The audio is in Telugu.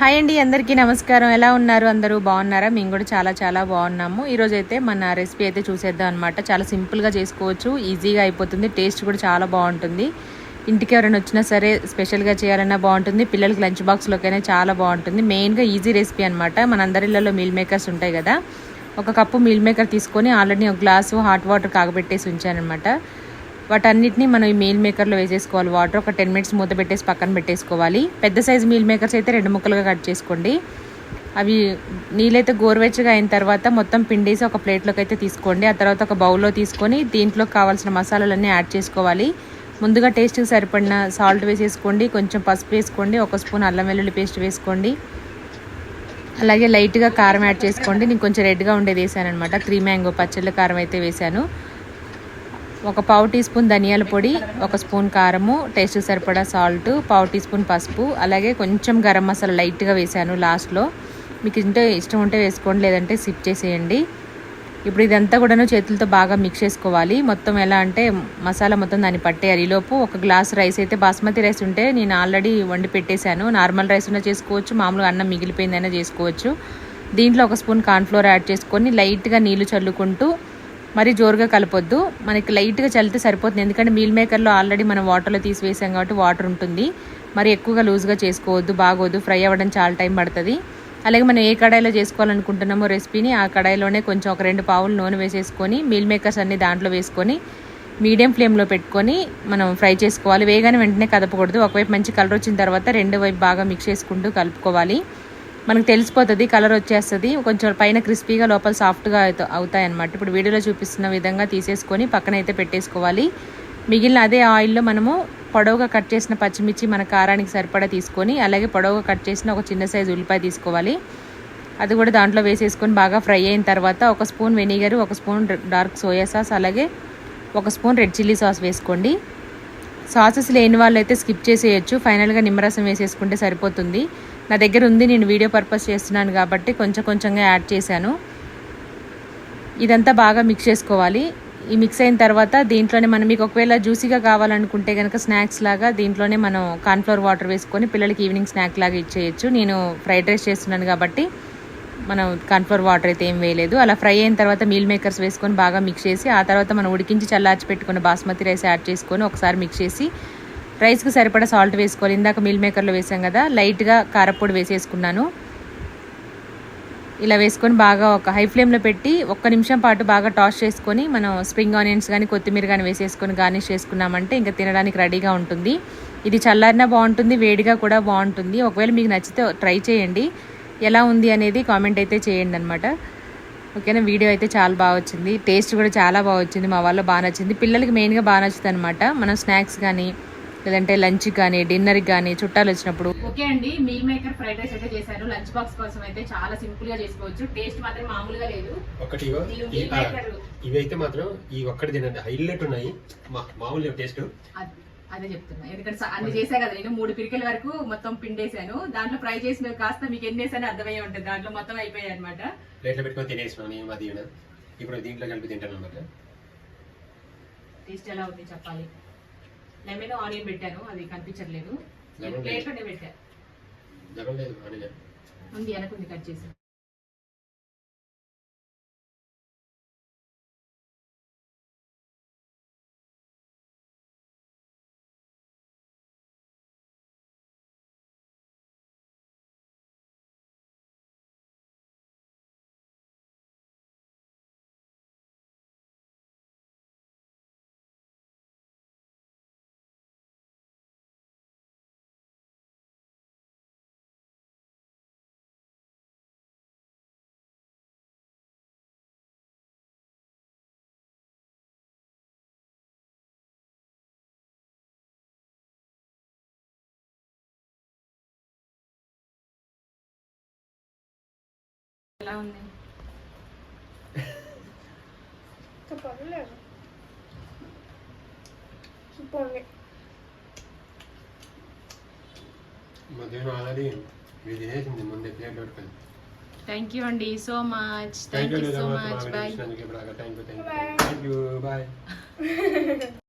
హాయ్ అండి అందరికీ నమస్కారం. ఎలా ఉన్నారు? అందరూ బాగున్నారా? మేము కూడా చాలా చాలా బాగున్నాము. ఈరోజు అయితే మన రెసిపీ అయితే చూసేద్దాం అనమాట చాలా సింపుల్గా చేసుకోవచ్చు. ఈజీగా అయిపోతుంది. టేస్ట్ కూడా చాలా బాగుంటుంది. ఇంటికి ఎవరైనా వచ్చినా సరే స్పెషల్గా చేయాలన్నా బాగుంటుంది. పిల్లలకి లంచ్ బాక్స్లోకైనా చాలా బాగుంటుంది. మెయిన్గా ఈజీ రెసిపీ అనమాట మన అందరిలో మీల్ మేకర్స్ ఉంటాయి కదా. ఒక కప్పు మీల్ మేకర్ తీసుకొని ఆల్రెడీ ఒక గ్లాసు హాట్ వాటర్ కాగబెట్టేసి ఉంచానమాట వాటన్నిటిని మనం ఈ మీల్ మేకర్లో వేసేసుకోవాలి. వాటర్ ఒక టెన్ మినిట్స్ మూత పెట్టేసి పక్కన పెట్టేసుకోవాలి. పెద్ద సైజు మీల్ మేకర్స్ అయితే రెండు ముక్కలుగా కట్ చేసుకోండి. అవి నీళ్ళైతే గోరువెచ్చగా అయిన తర్వాత మొత్తం పిండేసి ఒక ప్లేట్లోకి అయితే తీసుకోండి. ఆ తర్వాత ఒక బౌల్లో తీసుకొని దీంట్లో కావాల్సిన మసాలాలన్నీ యాడ్ చేసుకోవాలి. ముందుగా టేస్ట్కి సరిపడిన సాల్ట్ వేసేసుకోండి. కొంచెం పసుపు వేసుకోండి. ఒక స్పూన్ అల్లం వెల్లుల్లి పేస్ట్ వేసుకోండి. అలాగే లైట్గా కారం యాడ్ చేసుకోండి. నేను కొంచెం రెడ్గా ఉండేది వేసాను అనమాట త్రీ మ్యాంగో పచ్చళ్ళ కారం అయితే వేసాను. ఒక పావు టీ స్పూన్ ధనియాల పొడి ఒక స్పూన్ కారము టేస్ట్ సరిపడా సాల్ట్ పావు టీ స్పూన్ పసుపు అలాగే కొంచెం గరం మసాలా లైట్గా వేసాను లాస్ట్లో. మీకు ఇంటే ఇష్టం ఉంటే వేసుకోండి లేదంటే సిప్ చేసేయండి. ఇప్పుడు ఇదంతా కూడాను చేతులతో బాగా మిక్స్ చేసుకోవాలి. మొత్తం ఎలా అంటే మసాలా మొత్తం దాన్ని పట్టేయాలి ఈలోపు ఒక గ్లాస్ రైస్ అయితే బాస్మతి రైస్ ఉంటే నేను ఆల్రెడీ వండి పెట్టేశాను. నార్మల్ రైస్ ఉన్నా చేసుకోవచ్చు మామూలుగా అన్నం మిగిలిపోయిందైనా చేసుకోవచ్చు. దీంట్లో ఒక స్పూన్ కార్న్ఫ్లోర్ యాడ్ చేసుకొని లైట్గా నీళ్ళు చల్లుకుంటూ మరి జోరుగా కలపొద్దు. మనకి లైట్గా చల్లితే సరిపోతుంది. ఎందుకంటే మీల్ మేకర్లో ఆల్రెడీ మనం వాటర్లో తీసి వేసాం కాబట్టి వాటర్ ఉంటుంది. మరి ఎక్కువగా లూజ్గా చేసుకోవద్దు బాగోద్దు ఫ్రై అవ్వడం చాలా టైం పడుతుంది. అలాగే మనం ఏ కడాయిలో చేసుకోవాలనుకుంటున్నామో రెసిపీని ఆ కడాయిలోనే కొంచెం ఒక రెండు పావులు నూనె వేసేసుకొని మీల్ మేకర్స్ అన్ని దాంట్లో వేసుకొని మీడియం ఫ్లేమ్లో పెట్టుకొని మనం ఫ్రై చేసుకోవాలి. వేగానే వెంటనే కదపకూడదు. ఒకవైపు మంచి కలర్ వచ్చిన తర్వాత రెండు వైపు బాగా మిక్స్ చేసుకుంటూ కలుపుకోవాలి. మనకు తెలిసిపోతుంది కలర్ వచ్చేస్తుంది. కొంచెం పైన క్రిస్పీగా లోపల సాఫ్ట్గా అవుతాయి అన్నమాట ఇప్పుడు వీడియోలో చూపిస్తున్న విధంగా తీసేసుకొని పక్కన అయితే పెట్టేసుకోవాలి. మిగిలిన అదే ఆయిల్లో మనము పొడవుగా కట్ చేసిన పచ్చిమిర్చి మన కారానికి సరిపడా తీసుకొని అలాగే పొడవుగా కట్ చేసిన ఒక చిన్న సైజు ఉల్లిపాయ తీసుకోవాలి. అది కూడా దాంట్లో వేసేసుకొని బాగా ఫ్రై అయిన తర్వాత ఒక స్పూన్ వెనిగర్ ఒక స్పూన్ డార్క్ సోయా సాస్ అలాగే ఒక స్పూన్ రెడ్ చిల్లీ సాస్ వేసుకోండి. సాసెస్ లేని వాళ్ళు అయితే స్కిప్ చేసేయచ్చు. ఫైనల్గా నిమ్మరసం వేసేసుకుంటే సరిపోతుంది. నా దగ్గర ఉంది నేను వీడియో పర్పస్ చేస్తున్నాను కాబట్టి కొంచెం కొంచెంగా యాడ్ చేశాను. ఇదంతా బాగా మిక్స్ చేసుకోవాలి. ఈ మిక్స్ అయిన తర్వాత దీంట్లోనే మనం మీకు ఒకవేళ జ్యూసీగా కావాలనుకుంటే కనుక స్నాక్స్ లాగా దీంట్లోనే మనం కార్న్ఫ్లవర్ వాటర్ వేసుకొని పిల్లలకి ఈవినింగ్ స్నాక్ లాగా ఇచ్చేయచ్చు. నేను ఫ్రైడ్ రైస్ చేస్తున్నాను కాబట్టి మనం కార్న్ఫ్లవర్ వాటర్ అయితే ఏం వేయలేదు. అలా ఫ్రై అయిన తర్వాత మీల్ మేకర్స్ వేసుకొని బాగా మిక్స్ చేసి ఆ తర్వాత మనం ఉడికించి చల్లార్చి పెట్టుకున్న బాస్మతి రైస్ యాడ్ చేసుకొని ఒకసారి మిక్స్ చేసి రైస్కి సరిపడా సాల్ట్ వేసుకోవాలి. ఇందాక మీల్ మేకర్లో వేసాం కదా లైట్గా కారపొడి వేసేసుకున్నాను. ఇలా వేసుకొని బాగా ఒక హై ఫ్లేమ్లో పెట్టి ఒక్క నిమిషం పాటు బాగా టాస్ చేసుకొని మనం స్ప్రింగ్ ఆనియన్స్ కానీ కొత్తిమీర కానీ వేసేసుకొని గార్నిష్ చేసుకున్నామంటే ఇంకా తినడానికి రెడీగా ఉంటుంది. ఇది చల్లారినా బాగుంటుంది వేడిగా కూడా బాగుంటుంది. ఒకవేళ మీకు నచ్చితే ట్రై చేయండి. ఎలా ఉంది అనేది కామెంట్ అయితే చేయండి అనమాట ఓకేనా? వీడియో అయితే చాలా బాగా వచ్చింది. టేస్ట్ కూడా చాలా బాగా వచ్చింది. మా వాళ్ళు బాగా నచ్చింది. పిల్లలకి మెయిన్గా బాగా నచ్చుతుంది అనమాట మనం స్నాక్స్ కానీ లేదంటే లంచ్ కానీ డిన్నర్కి కానీ చుట్టాలు వచ్చినప్పుడు. ఓకే అండి మీల్ మేకర్ ఫ్రైడ్ రైస్ అయితే చేశాను లంచ్ బాక్స్ కోసం అయితే చాలా సింపుల్గా చేసుకోవచ్చు. టేస్ట్ మాత్రం మామూలుగా లేదు. ఒకటి ఇవి అయితే మాత్రం ఈ ఒక్కటి తినండి. హైలైట్ ఉన్నాయి. మా- మామూలు టేస్ట్. అద్- అదే చెప్తున్నా. ఎందుకంటే అన్ని చేసా కదా నేను. మూడు పిరికెల వరకు మొత్తం పిండేశాను. దాంట్లో ఫ్రై చేసిన కాస్త మీకు ఎన్ని వేసానో అర్థమయ్యే ఉంటుంది. దాంట్లో మొత్తం అయిపోయాయి అనమాట ప్లేట్లో పెట్టుకొని తినేసినాను నేను అది. ఇప్పుడు దీంట్లో కలిపి తింటాను అనమాట టేస్ట్ ఎలా ఉంది చెప్పాలి? లెమన్ ఆనియన్ పెట్టాను అది కనిపించట్లేదు. Lemon ప్లేట్లోనే పెట్టా. జగన్ లేదు అని ఉంది వెనకుంది కట్ చేసి. ఎలా ఉంది? పర్లేదు సూపర్ ఉంది. మధ్యాహ్నం ఆల్రెడీ ఇది తినేసింది ముందే ప్లేట్ పెట్టుకొని థ్యాంక్ యూ అండి so much thank you so much bye thank you bye